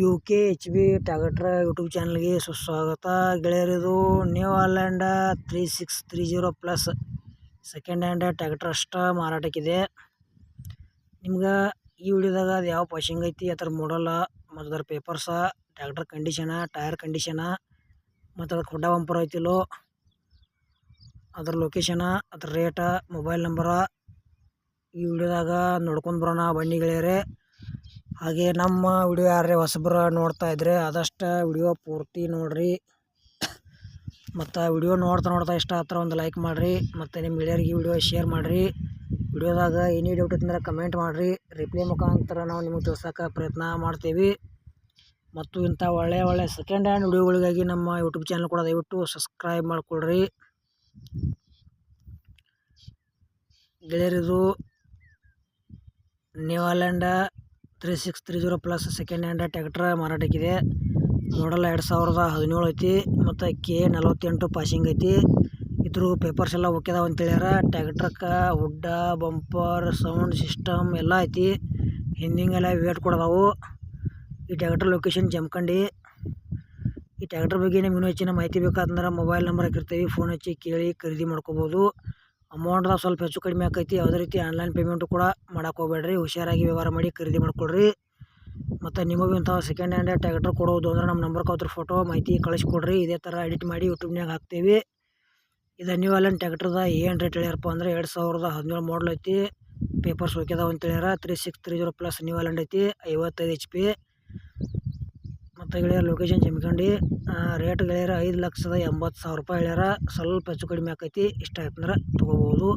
You K H B ಟ್ಯಾಗಟ್ರ YouTube ಚಾನಲ್ಗೆ ಸುಸ್ವಾಗತ. ಗೆಳೆಯರಿದು New Holland three six three zero plus second hand tractor ಅಷ್ಟು ಮಾರಾಟಕ್ಕಿದೆ. ನಿಮ್ಗೆ ಈ ವಿಡಿಯೋದಾಗ ಅದು ಯಾವ ಪಾಶಿಂಗ್ ಐತಿ ಅದ್ರ ಮಾಡಲ್ಲ ಮತ್ತು ಅದ್ರ ಪೇಪರ್ಸ ಟ್ಯಾಕ್ಟ್ರ್ ಕಂಡೀಷನ ಟೈರ್ ಕಂಡೀಷನ ಮತ್ತು ಅದಕ್ಕೆ ಹುಡ್ಡ ಬಂಪರ್ ಐತಿಲ್ಲೋ, ಅದ್ರ ಲೊಕೇಶನ ಅದ್ರ ರೇಟ ಮೊಬೈಲ್ ನಂಬರ ಈ ವಿಡಿಯೋದಾಗ ನೋಡ್ಕೊಂಡು ಬರೋಣ ಬನ್ನಿ ಗೆಳೆಯರೇ. ಹಾಗೆ ನಮ್ಮ ವಿಡಿಯೋ ಯಾರೇ ಹೊಸಬ್ರು ನೋಡ್ತಾ ಇದ್ರೆ ಆದಷ್ಟು ವಿಡಿಯೋ ಪೂರ್ತಿ ನೋಡಿರಿ. ಮತ್ತು ವಿಡಿಯೋ ನೋಡ್ತಾ ನೋಡ್ತಾ ಇಷ್ಟ ಹತ್ರ ಒಂದು ಲೈಕ್ ಮಾಡಿರಿ, ಮತ್ತು ನಿಮ್ಮ ಗೆಳೆಯರಿಗೆ ವಿಡಿಯೋ ಶೇರ್ ಮಾಡಿರಿ. ವಿಡಿಯೋದಾಗ ಏನೇ ಡೌಟ್ ಇತ್ತಂದ್ರೆ ಕಮೆಂಟ್ ಮಾಡಿರಿ. ರಿಪ್ಲೈ ಮುಖಾಂತರ ನಾವು ನಿಮಗೆ ತಿಳ್ಸೋಕೆ ಪ್ರಯತ್ನ ಮಾಡ್ತೀವಿ. ಮತ್ತು ಇಂಥ ಒಳ್ಳೆಯ ಒಳ್ಳೆಯ ಸೆಕೆಂಡ್ ಹ್ಯಾಂಡ್ ವಿಡಿಯೋಗಳಿಗಾಗಿ ನಮ್ಮ ಯೂಟ್ಯೂಬ್ ಚಾನಲ್ ಕೂಡ ದಯವಿಟ್ಟು ಸಬ್ಸ್ಕ್ರೈಬ್ ಮಾಡಿಕೊಳ್ರಿ. ಗೆಳೆಯರಿದು New Holland three six three zero plus second hand tractor ಮಾರಾಟಕ್ಕಿದೆ. ನೋಡಲ್ಲ ಎರಡು ಸಾವಿರದ ಹದಿನೇಳು ಐತಿ, ಮತ್ತು ಕೆ ನಲವತ್ತೆಂಟು ಪಾಸಿಂಗ್ ಐತಿ. ಇದ್ರ ಪೇಪರ್ಸ್ ಎಲ್ಲ ಒಕ್ಕಿದಾವ ಅಂತ ಹೇಳ್ಯಾರ. ಟ್ಯಾಕ್ಟ್ರಕ್ಕೆ ಹುಡ್ಡ ಬಂಪರ್ ಸೌಂಡ್ ಸಿಸ್ಟಮ್ ಎಲ್ಲ ಐತಿ. ಹಿಂದಿಂಗೆಲ್ಲ ವೇಟ್ ಕೊಡದಾವು ಈ ಟ್ಯಾಕ್ಟ್ರ್ ಲೊಕೇಶನ್ ಜಮಖಂಡಿ. ಈ ಟ್ಯಾಕ್ಟ್ರ್ ಬಗ್ಗೆ ನಿಮ್ಗೆ ಇನ್ನೂ ಹೆಚ್ಚಿನ ಮಾಹಿತಿ ಬೇಕಾದ್ರೆ ಮೊಬೈಲ್ ನಂಬರ್ ಹಾಕಿರ್ತೀವಿ. ಫೋನ್ ಹಚ್ಚಿ ಕೇಳಿ ಖರೀದಿ ಮಾಡ್ಕೋಬೋದು. ಅಮೌಂಟ್ದಾಗ ಸ್ವಲ್ಪ ಹೆಚ್ಚು ಕಡಿಮೆ ಆಕೈತಿ. ಯಾವುದೇ ರೀತಿ ಆನ್ಲೈನ್ ಪೇಮೆಂಟು ಕೂಡ ಮಾಡಕ್ಕೆ ಹೋಗ್ಬೇಡ್ರಿ. ಹುಷಾರಾಗಿ ವ್ಯವಹಾರ ಮಾಡಿ ಖರೀದಿ ಮಾಡ್ಕೊಳ್ರಿ. ಮತ್ತು ನಿಮಗೂ ಇಂಥ ಸೆಕೆಂಡ್ ಹ್ಯಾಂಡ್ ಟ್ಯಾಕ್ಟರ್ ಕೊಡೋದು ಅಂದ್ರೆ ನಮ್ಮ ನಂಬರ್ ಅದ್ರ ಫೋಟೋ ಮಾಹಿತಿ ಕಳಿಸ್ಕೊಡ್ರಿ. ಇದೇ ಥರ ಎಡಿಟ್ ಮಾಡಿ ಯೂಟ್ಯೂಬ್ನಾಗ ಹಾಕ್ತೀವಿ. ಇದು ನ್ಯೂ ಅಲನ್ ಟ್ಯಾಕ್ಟ್ರದ ಏನು ರೇಟ್ ಹೇಳ್ಯಾರಪ್ಪ ಅಂದ್ರೆ ಎರಡು ಸಾವಿರದ ಹದಿನೇಳು ಮಾಡಲ್ ಐತಿ. ಪೇಪರ್ಸ್ ಹೋಗ್ಯದಾವ ಅಂತ ಹೇಳ್ಯಾರ. Three six three zero plus new ಐತಿ. ಐವತ್ತೈದು ಎಚ್ ಪಿ ಮತ್ತು ಗೆಳೆಯರ ಲೊಕೇಶನ್ ಜಮ್ಕಂಡು ರೇಟ್ ಗೆಳೆಯರ ಐದು ಲಕ್ಷದ ಎಂಬತ್ತು ಸಾವಿರ ರೂಪಾಯಿ ಹೇಳ್ಯಾರ. ಸ್ವಲ್ಪ ಹೆಚ್ಚು ಕಡಿಮೆ ಆಕೈತಿ, ಇಷ್ಟ ಆಯ್ತಂದ್ರೆ ತೊಗೋಬೋದು.